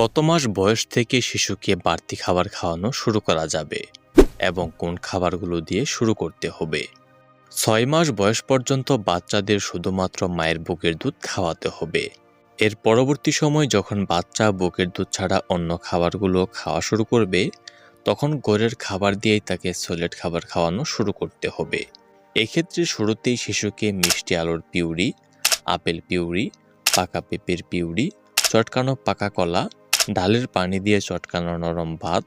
কত মাস বয়স থেকে শিশুকে বাড়তি খাবার খাওয়ানো শুরু করা যাবে এবং কোন খাবারগুলো দিয়ে শুরু করতে হবে? ছয় মাস বয়স পর্যন্ত বাচ্চাদের শুধুমাত্র মায়ের বুকের দুধ খাওয়াতে হবে। এর পরবর্তী সময় যখন বাচ্চা বুকের দুধ ছাড়া অন্য খাবারগুলো খাওয়া শুরু করবে, তখন গোড়ের খাবার দিয়েই তাকে সলিড খাবার খাওয়ানো শুরু করতে হবে। এক্ষেত্রে শুরুতেই শিশুকে মিষ্টি আলুর পিউরি, আপেল পিউরি, পাকা পেঁপের পিউরি, চটকানো পাকা কলা ডালের পানি দিয়ে চটকানো নরম ভাত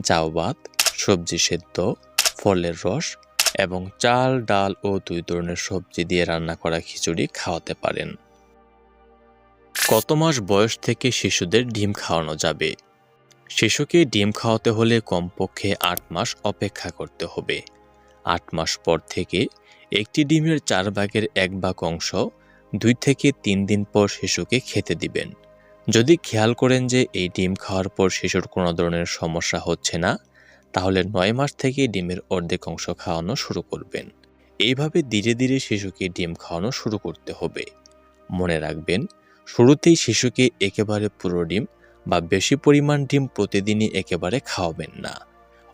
জাউ ভাত, সবজি সেদ্ধ, ফলের রস এবং চাল, ডাল ও দুই ধরনের সবজি দিয়ে রান্না করা খিচুড়ি খাওয়াতে পারেন। কত মাস বয়স থেকে শিশুদের ডিম খাওয়ানো যাবে? শিশুকে ডিম খাওয়াতে হলে কমপক্ষে আট মাস অপেক্ষা করতে হবে। আট মাস পর থেকে একটি ডিমের চার ভাগের এক ভাগ অংশ দুই থেকে তিন দিন পর শিশুকে খেতে দিবেন। যদি খেয়াল করেন যে এই ডিম খাওয়ার পর শিশুর কোনো ধরনের সমস্যা হচ্ছে না, তাহলে নয় মাস থেকে ডিমের অর্ধেক অংশ খাওয়ানো শুরু করবেন। এইভাবে ধীরে ধীরে শিশুকে ডিম খাওয়ানো শুরু করতে হবে। মনে রাখবেন, শুরুতেই শিশুকে একেবারে পুরো ডিম বা বেশি পরিমাণ ডিম প্রতিদিনই একেবারে খাওয়াবেন না।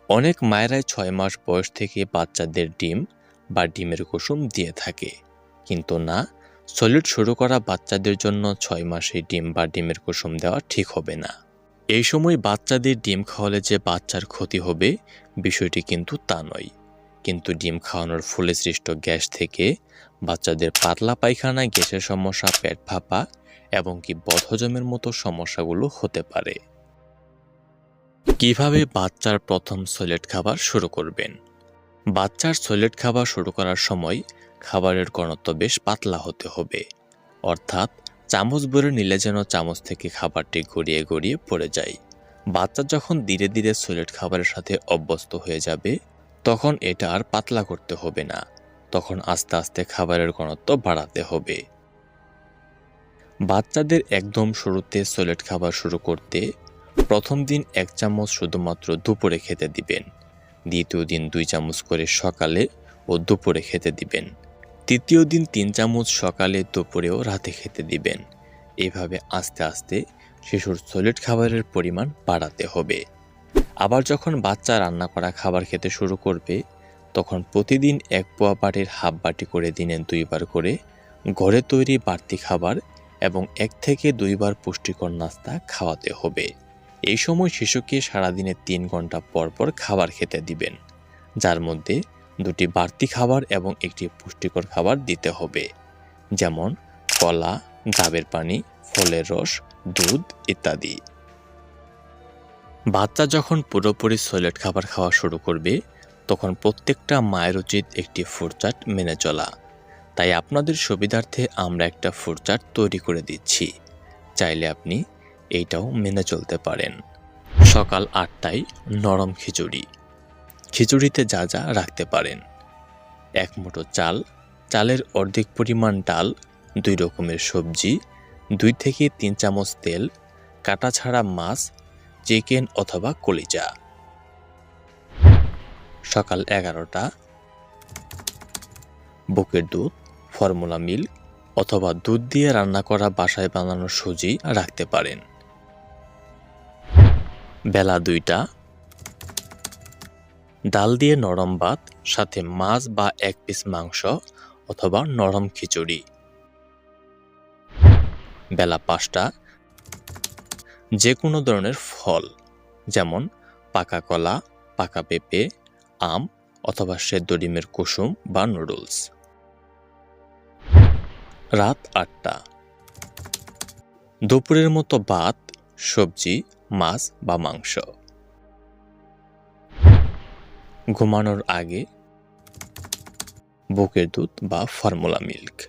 অনেক মায়েরাই ছয় মাস বয়স থেকে বাচ্চাদের ডিম বা ডিমের কুসুম দিয়ে থাকে। কিন্তু না সলিড শুরু করা বাচ্চাদের জন্য ছয় মাসে ডিম বা ডিমের কুসুম দেওয়া ঠিক হবে না। এই সময় বাচ্চাদের ডিম খাওয়ালে যে বাচ্চার ক্ষতি হবে, বিষয়টি কিন্তু তা নয়। কিন্তু ডিম খাওয়ানোর ফলে সৃষ্ট গ্যাস থেকে বাচ্চাদের পাতলা পায়খানা গ্যাসের সমস্যা, পেট ফাঁপা এবং কি বদহজমের মতো সমস্যাগুলো হতে পারে। কীভাবে বাচ্চার প্রথম সলিড খাবার শুরু করবেন? বাচ্চার সলিড খাবার শুরু করার সময় খাবারের ঘনত্ব বেশ পাতলা হতে হবে। অর্থাৎ চামচ ভরে নিলে যেন চামচ থেকে খাবারটি গড়িয়ে গড়িয়ে পড়ে যায়। বাচ্চা যখন ধীরে ধীরে সলিড খাবারের সাথে অভ্যস্ত হয়ে যাবে, তখন এটা আর পাতলা করতে হবে না। তখন আস্তে আস্তে খাবারের ঘনত্ব বাড়াতে হবে। বাচ্চাদের একদম শুরুতে সলিড খাবার শুরু করতে প্রথম দিন এক চামচ শুধুমাত্র দুপুরে খেতে দিবেন। দ্বিতীয় দিন দুই চামচ করে সকালে ও দুপুরে খেতে দিবেন। তৃতীয় দিন তিন চামচ সকালে, দুপুরেও রাতে খেতে দিবেন। এভাবে আস্তে আস্তে শিশুর সলিড খাবারের পরিমাণ বাড়াতে হবে। আবার যখন বাচ্চা রান্না করা খাবার খেতে শুরু করবে, তখন প্রতিদিন এক পোয়া বাটির হাফ বাটি করে দিনে দুইবার করে ঘরে তৈরি বাড়তি খাবার এবং এক থেকে দুইবার পুষ্টিকর নাস্তা খাওয়াতে হবে। এই সময় শিশুকে সারাদিনে তিন ঘণ্টা পর পর খাবার খেতে দিবেন, যার মধ্যে দুটি বাড়তি খাবার এবং একটি পুষ্টিকর খাবার দিতে হবে, যেমন কলা, ডাবের পানি, ফলের রস, দুধ ইত্যাদি। বাচ্চা যখন পুরোপুরি সলিড খাবার খাওয়া শুরু করবে, তখন প্রত্যেকটা মায়ের উচিত একটি ফুড চার্ট মেনে চলা। তাই আপনাদের সুবিধার্থে আমরা একটা ফুড চার্ট তৈরি করে দিচ্ছি। চাইলে আপনি এইটাও মেনে চলতে পারেন। সকাল আটটায় নরম খিচুড়ি। খিচুড়িতে যা যা রাখতে পারেন। এক মুঠো চাল, চালের অর্ধেক পরিমাণ ডাল, দুই রকমের সবজি, দুই থেকে তিন চামচ তেল, কাটা ছাড়া মাছ, চিকেন অথবা কলিজা। সকাল এগারোটা। বুকের দুধ, ফর্মুলা মিল্ক অথবা দুধ দিয়ে রান্না করা বাসায় বানানো সুজি রাখতে পারেন। বেলা দুইটা। ডাল দিয়ে নরম ভাত, সাথে মাছ বা এক পিস মাংস অথবা নরম খিচুড়ি। বেলা পাঁচটা। যে কোনো ধরনের ফল, যেমন পাকা কলা, পাকা পেঁপে, আম অথবা সেদ্ধ ডিমের কুসুম বা নুডলস। রাত আটটা। দুপুরের মতো ভাত, সবজি মাছ বা মাংস। ঘুমানোর আগে বুকের দুধ বা ফর্মুলা মিল্ক।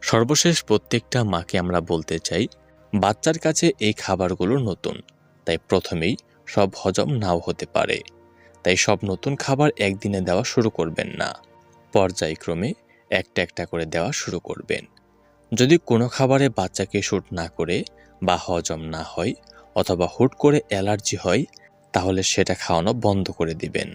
সর্বশেষ প্রত্যেকটা মাকে আমরা বলতে চাই, বাচ্চার কাছে এই খাবারগুলো নতুন। তাই প্রথমেই সব হজম নাও হতে পারে। তাই সব নতুন খাবার একদিনে দেওয়া শুরু করবেন না। পর্যায়ক্রমে একটা একটা করে দেওয়া শুরু করবেন। যদি কোনো খাবারে বাচ্চাকে শ্যুট না করে বা হজম না হয় অথবা হুট করে অ্যালার্জি হয়, তাহলে সেটা খাওয়ানো বন্ধ করে দিবেন।